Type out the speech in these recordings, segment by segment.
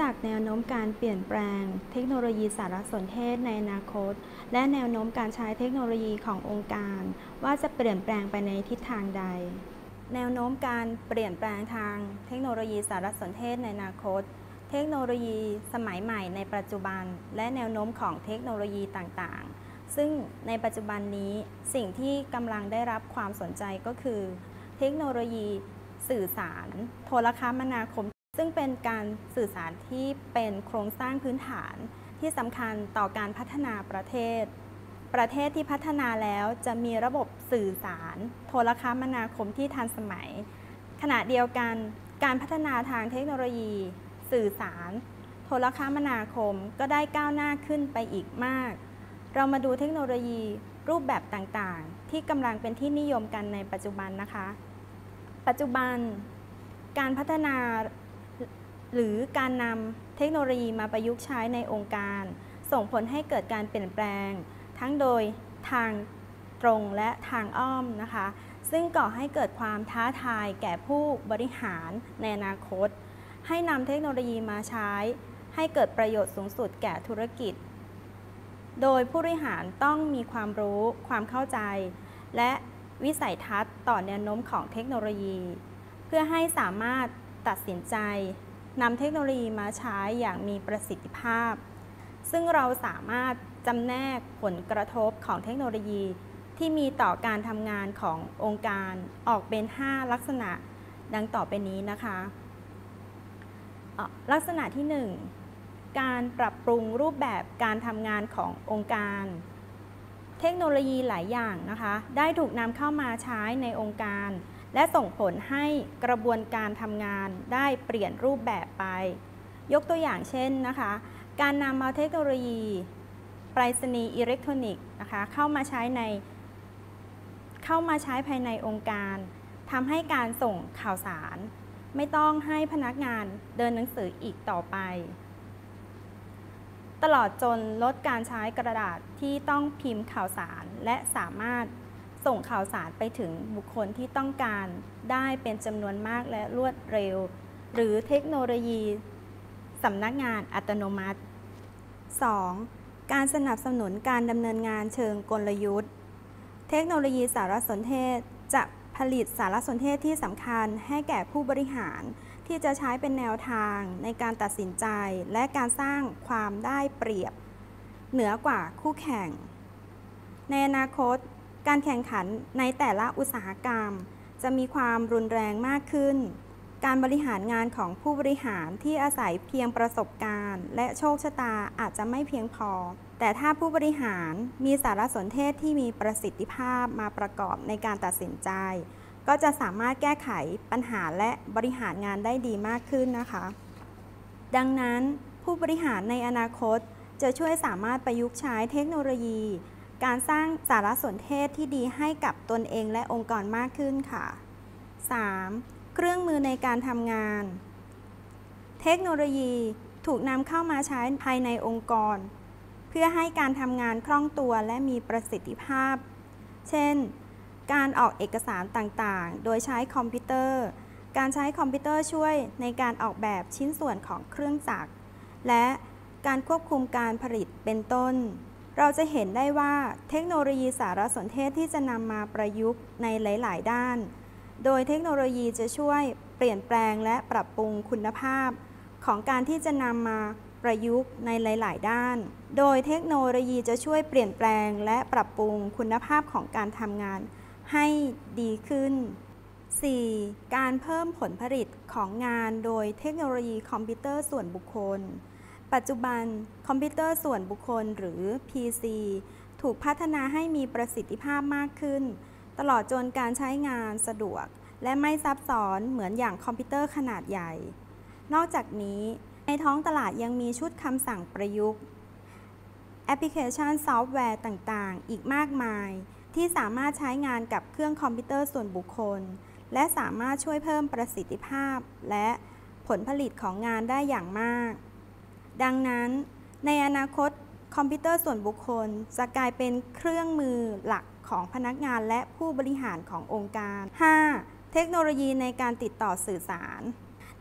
จักแนวโน้มการเปลี่ยนแปลง เทคโนโลยีสารสนเทศในอนาคต และแนวโน้มการใช้เทคโนโลยีขององค์การ ว่าจะเปลี่ยนแปลงไปในทิศทางใด แนวโน้มการเปลี่ยนแปลงทางเทคโนโลยีสารสนเทศในอนาคต เทคโนโลยีสมัยใหม่ในปัจจุบัน และแนวโน้มของเทคโนโลยีต่างๆ ซึ่งในปัจจุบันนี้สิ่งที่กำลังได้รับความสนใจก็คือ เทคโนโลยีสื่อสาร โทรคมนาคม ซึ่งเป็นการสื่อสารที่เป็นโครงสร้างพื้นฐาน ที่สำคัญต่อการพัฒนาประเทศ ประเทศที่พัฒนาแล้วจะมีระบบสื่อสาร โทรคมนาคมที่ทันสมัย ขณะเดียวกันการพัฒนาทางเทคโนโลยี สื่อสาร โทรคมนาคมก็ได้ก้าวหน้าขึ้นไปอีกมาก เรามาดูเทคโนโลยีรูปแบบต่างๆ ที่กำลังเป็นที่นิยมกันในปัจจุบันนะคะ ปัจจุบัน การพัฒนา หรือการนำเทคโนโลยีมาประยุกต์ใช้ในองค์การ ส่งผลให้เกิดการเปลี่ยนแปลง ทั้งโดยทางตรงและทางอ้อมนะคะ ซึ่งก่อให้เกิดความท้าทายแก่ผู้บริหารในอนาคต ให้นำเทคโนโลยีมาใช้ ให้เกิดประโยชน์สูงสุดแก่ธุรกิจ โดยผู้บริหารต้องมีความรู้ ความเข้าใจ และวิสัยทัศน์ต่อแนวโน้มของเทคโนโลยี เพื่อให้สามารถตัดสินใจ นำเทคโนโลยีมาใช้อย่างมีประสิทธิภาพ ซึ่งเราสามารถจำแนกผลกระทบของเทคโนโลยี ที่มีต่อการทำงานขององค์การออกเป็น 5 ลักษณะดังต่อไปนี้นะคะ ลักษณะที่ 1 การปรับปรุงรูปแบบการทำงานขององค์การ เทคโนโลยีหลายอย่างนะคะ ได้ถูกนำเข้ามาใช้ในองค์การ และส่งผลให้กระบวนการทำงานได้เปลี่ยนรูปแบบไป ยกตัวอย่างเช่นนะคะ การนำเอาเทคโนโลยีไปรษณีย์อิเล็กทรอนิกส์นะคะเข้ามาใช้ใน เข้ามาใช้ภายในองค์การทำให้การส่งข่าวสาร ไม่ต้องให้พนักงานเดินหนังสืออีกต่อไป ตลอดจนลดการใช้กระดาษที่ต้องพิมพ์ข่าวสารและสามารถ ส่งข่าวสารไปถึงบุคคลที่ต้องการได้เป็นจำนวนมากและรวดเร็ว หรือเทคโนโลยีสำนักงานอัตโนมัติ 2. การสนับสนุนการดำเนินงานเชิงกลยุทธ์ เทคโนโลยีสารสนเทศจะผลิตสารสนเทศที่สำคัญให้แก่ผู้บริหาร ที่จะใช้เป็นแนวทางในการตัดสินใจและการสร้างความได้เปรียบ เหนือกว่าคู่แข่ง ในอนาคต การแข่งขันในแต่ละอุตสาหกรรม จะมีความรุนแรงมากขึ้น การบริหารงานของผู้บริหารที่อาศัยเพียงประสบการณ์ และโชคชะตาอาจจะไม่เพียงพอ แต่ถ้าผู้บริหารมีสารสนเทศที่มีประสิทธิภาพมาประกอบในการตัดสินใจ ก็จะสามารถแก้ไขปัญหาและบริหารงานได้ดีมากขึ้นนะคะ ดังนั้นผู้บริหารในอนาคตจะช่วยสามารถประยุกต์ใช้เทคโนโลยี การสร้างสารสนเทศที่ดีให้กับตนเองและองค์กรมากขึ้นค่ะ 3. เครื่องมือในการทำงาน เทคโนโลยีถูกนำเข้ามาใช้ภายในองค์กร เพื่อให้การทำงานคล่องตัวและมีประสิทธิภาพ เช่น การออกเอกสารต่างๆ โดยใช้คอมพิวเตอร์ การใช้คอมพิวเตอร์ช่วยในการออกแบบชิ้นส่วนของเครื่องจักร และการควบคุมการผลิตเป็นต้น เราจะเห็นได้ว่าเทคโนโลยีสารสนเทศที่จะนำมาประยุกต์ในหลาย ๆ ด้าน โดยเทคโนโลยีจะช่วยเปลี่ยนแปลงและปรับปรุงคุณภาพ ของการที่จะนำมาประยุกต์ในหลาย ๆ ด้าน โดยเทคโนโลยีจะช่วยเปลี่ยนแปลงและปรับปรุงคุณภาพของการทำงานให้ดีขึ้น 4. การเพิ่มผลผลิตของงานโดยเทคโนโลยีคอมพิวเตอร์ส่วนบุคคล ปัจจุบันคอมพิวเตอร์ส่วนบุคคลหรือ PC ถูกพัฒนาให้มีประสิทธิภาพมากขึ้น ตลอดจนการใช้งานสะดวก และไม่ซับซ้อนเหมือนอย่างคอมพิวเตอร์ขนาดใหญ่ นอกจากนี้ ในท้องตลาดยังมีชุดคำสั่งประยุกต์ แอปพลิเคชันซอฟต์แวร์ต่างๆ อีกมากมาย ที่สามารถใช้งานกับเครื่องคอมพิวเตอร์ส่วนบุคคล และสามารถช่วยเพิ่มประสิทธิภาพ และผลผลิตของงานได้อย่างมาก ดังนั้น ในอนาคตคอมพิวเตอร์ส่วนบุคคล จะกลายเป็นเครื่องมือหลักของพนักงานและผู้บริหารขององค์การ 5. เทคโนโลยีในการติดต่อสื่อสาร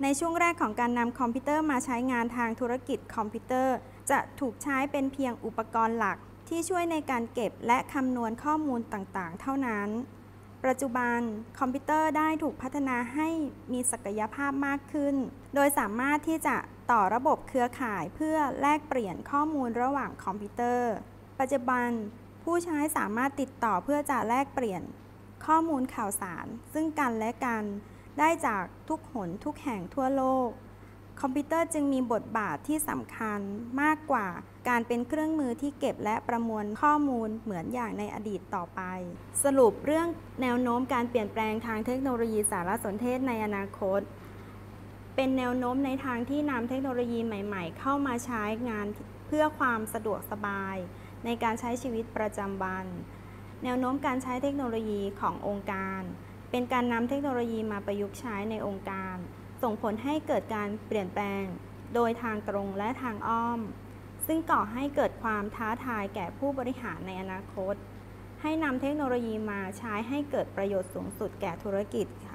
ในช่วงแรกของการนำคอมพิวเตอร์มาใช้งานทางธุรกิจคอมพิวเตอร์ จะถูกใช้เป็นเพียงอุปกรณ์หลัก ที่ช่วยในการเก็บและคำนวณข้อมูลต่างๆ เท่านั้น ปัจจุบันคอมพิวเตอร์ได้ถูกพัฒนาให้มีศักยภาพมากขึ้น โดยสามารถที่จะ ต่อระบบเครือข่ายเพื่อแลกเปลี่ยนข้อมูลระหว่างคอมพิวเตอร์ ปัจจุบันผู้ใช้สามารถติดต่อเพื่อจะแลกเปลี่ยนข้อมูลข่าวสาร ซึ่งกันและกัน ได้จากทุกหนทุกแห่งทั่วโลก คอมพิวเตอร์จึงมีบทบาทที่สำคัญมากกว่าการเป็นเครื่องมือที่เก็บและประมวลข้อมูลเหมือนอย่างในอดีตต่อไป สรุปเรื่องแนวโน้มการเปลี่ยนแปลงทางเทคโนโลยีสารสนเทศในอนาคต เป็นแนวโน้มในทางที่นำเทคโนโลยีใหม่ ๆ เข้ามาใช้งานเพื่อความสะดวกสบาย ในการใช้ชีวิตประจำวัน แนวโน้มการใช้เทคโนโลยีขององค์การ เป็นการนำเทคโนโลยีมาประยุกต์ใช้ในองค์การ ส่งผลให้เกิดการเปลี่ยนแปลง โดยทางตรงและทางอ้อม ซึ่งก่อให้เกิดความท้าทายแก่ผู้บริหารในอนาคต ให้นำเทคโนโลยีมาใช้ให้เกิดประโยชน์สูงสุดแก่ธุรกิจค่ะ